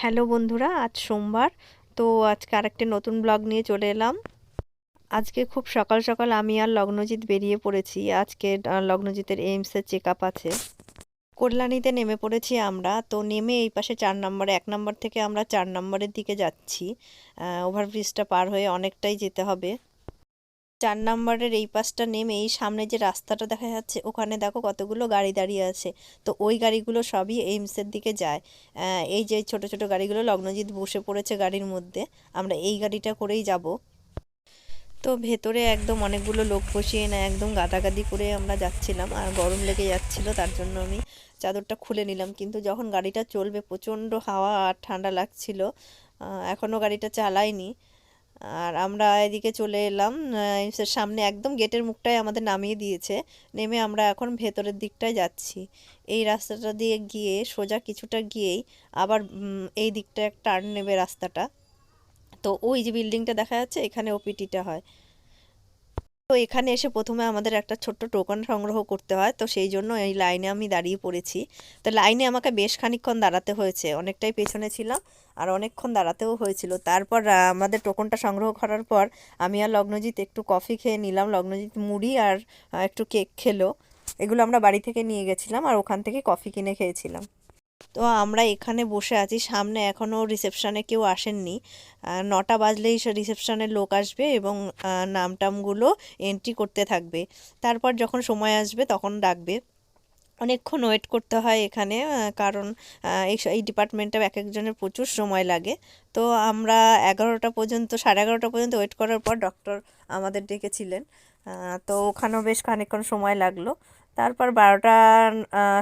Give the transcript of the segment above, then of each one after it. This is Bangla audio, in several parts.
হ্যালো বন্ধুরা, আজ সোমবার, তো আজকে আরেকটি নতুন ব্লগ নিয়ে চলে এলাম। আজকে খুব সকাল সকাল আমি আর লগ্নজিৎ বেরিয়ে পড়েছি। আজকে লগ্নজিতের এইমসের চেক আছে। কল্যাণীতে নেমে পড়েছি আমরা, তো নেমে এই পাশে চার নম্বরে, এক নম্বর থেকে আমরা চার নম্বরের দিকে যাচ্ছি। ওভারব্রিজটা পার হয়ে অনেকটাই যেতে হবে। চার নাম্বারের এই পাশটা নেমে এই সামনে যে রাস্তাটা দেখা যাচ্ছে, ওখানে দেখো কতগুলো গাড়ি দাঁড়িয়ে আছে। তো ওই গাড়িগুলো সবই এইমসের দিকে যায়। এই যে ছোট ছোট গাড়িগুলো, লগ্নজিৎ বসে পড়েছে গাড়ির মধ্যে। আমরা এই গাড়িটা করেই যাব। তো ভেতরে একদম অনেকগুলো লোক বসিয়ে না, একদম গাদাগাদি করে আমরা যাচ্ছিলাম। আর গরম লেগে যাচ্ছিল, তার জন্য আমি চাদরটা খুলে নিলাম। কিন্তু যখন গাড়িটা চলবে, প্রচণ্ড হাওয়া আর ঠান্ডা লাগছিল এখনও গাড়িটা চালাইনি আর আমরা এদিকে চলে এলাম সামনে একদম গেটের মুখটাই আমাদের নামিয়ে দিয়েছে। নেমে আমরা এখন ভেতরের দিকটায় যাচ্ছি। এই রাস্তাটা দিয়ে গিয়ে সোজা কিছুটা গিয়েই আবার এই দিকটা টার্ন নেবে রাস্তাটা। তো ওই যে বিল্ডিংটা দেখা যাচ্ছে, এখানে ওপিটিটা হয়। তো এখানে এসে প্রথমে আমাদের একটা ছোট্ট টোকন সংগ্রহ করতে হয়। তো সেই জন্য এই লাইনে আমি দাঁড়িয়ে পড়েছি। তো লাইনে আমাকে বেশ খানিকক্ষণ দাঁড়াতে হয়েছে। অনেকটাই পেছনে ছিলাম আর অনেকক্ষণ দাঁড়াতেও হয়েছিল। তারপর আমাদের টোকনটা সংগ্রহ করার পর আমি আর লগ্নজিৎ একটু কফি খেয়ে নিলাম। লগ্নজিৎ মুড়ি আর একটু কেক খেলো। এগুলো আমরা বাড়ি থেকে নিয়ে গেছিলাম আর ওখান থেকে কফি কিনে খেয়েছিলাম। তো আমরা এখানে বসে আছি। সামনে এখনও রিসেপশানে কেউ আসেননি। নটা বাজলেই রিসেপশনের লোক আসবে এবং নাম টামগুলো এন্ট্রি করতে থাকবে। তারপর যখন সময় আসবে তখন ডাকবে। অনেকক্ষণ ওয়েট করতে হয় এখানে কারণ এই ডিপার্টমেন্টে এক একজনের প্রচুর সময় লাগে। তো আমরা এগারোটা পর্যন্ত, সাড়ে এগারোটা পর্যন্ত ওয়েট করার পর ডক্টর আমাদের ডেকেছিলেন। তো ওখানেও বেশ খানিকক্ষণ সময় লাগল। তারপর বারোটা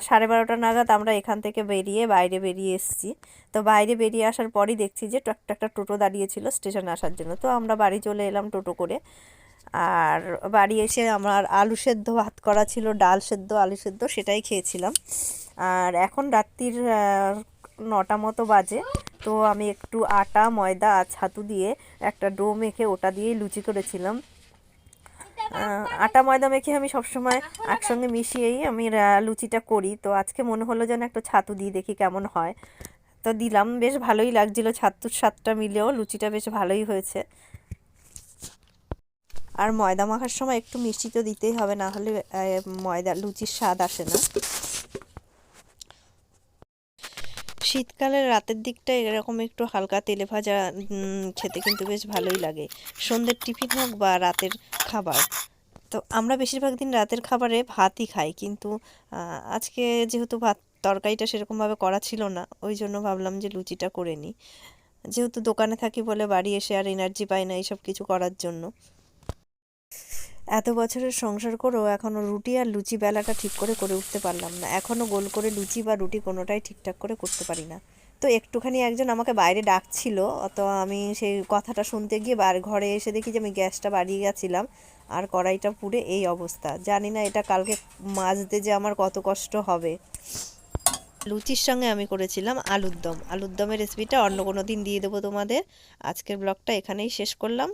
সাড়ে বারোটা নাগাদ আমরা এখান থেকে বেরিয়ে বাইরে বেরিয়ে এসেছি। তো বাইরে বেরিয়ে আসার পরই দেখছি যে একটা টোটো দাঁড়িয়েছিল স্টেশনে আসার জন্য। তো আমরা বাড়ি চলে এলাম টোটো করে। আর বাড়ি এসে আমার আলু সেদ্ধ, ভাত করা ছিল, ডাল সেদ্ধ, আলু সেদ্ধ সেটাই খেয়েছিলাম। আর এখন রাত্রির নটা মতো বাজে। তো আমি একটু আটা, ময়দা আর ছাতু দিয়ে একটা ডো মেখে ওটা দিয়েই লুচি করেছিলাম। আটা ময়দা মেখে আমি সবসময় একসঙ্গে মিশিয়েই আমি লুচিটা করি। তো আজকে মনে হলো যেন একটা ছাতু দিই দেখি কেমন হয়। তো দিলাম বেশ ভালোই লাগছিল। ছাতুর স্বাদটা মিলেও লুচিটা বেশ ভালোই হয়েছে। আর ময়দা মাখার সময় একটু মিষ্টি তো দিতেই হবে না হলে ময়দা লুচির স্বাদ আসে না। শীতকালের রাতের দিকটা এরকম একটু হালকা তেলে ভাজা খেতে কিন্তু বেশ ভালোই লাগে। সন্ধ্যের টিফিন হোক বা রাতের খাবার। তো আমরা বেশিরভাগ দিন রাতের খাবারে ভাতই খাই, কিন্তু আজকে যেহেতু ভাত তরকারিটা সেরকমভাবে করা ছিল না, ওই জন্য ভাবলাম যে লুচিটা করে নিই। যেহেতু দোকানে থাকি বলে বাড়ি এসে আর এনার্জি পাই না এইসব কিছু করার জন্য। এত বছরের সংসার করেও এখনও রুটি আর লুচি বেলাটা ঠিক করে করে উঠতে পারলাম না। এখনও গোল করে লুচি বা রুটি কোনোটাই ঠিকঠাক করে করতে পারি না। তো একটুখানি একজন আমাকে বাইরে ডাকছিল তো আমি সেই কথাটা শুনতে গিয়ে বার ঘরে এসে দেখি যে আমি গ্যাসটা বাড়িয়ে গেছিলাম আর কড়াইটা পুড়ে এই অবস্থা। জানি না এটা কালকে মাজতে যে আমার কত কষ্ট হবে। লুচির সঙ্গে আমি করেছিলাম আলুর দম। আলুর দমের রেসিপিটা অন্য কোনো দিন দিয়ে দেবো তোমাদের। আজকের ব্লগটা এখানেই শেষ করলাম।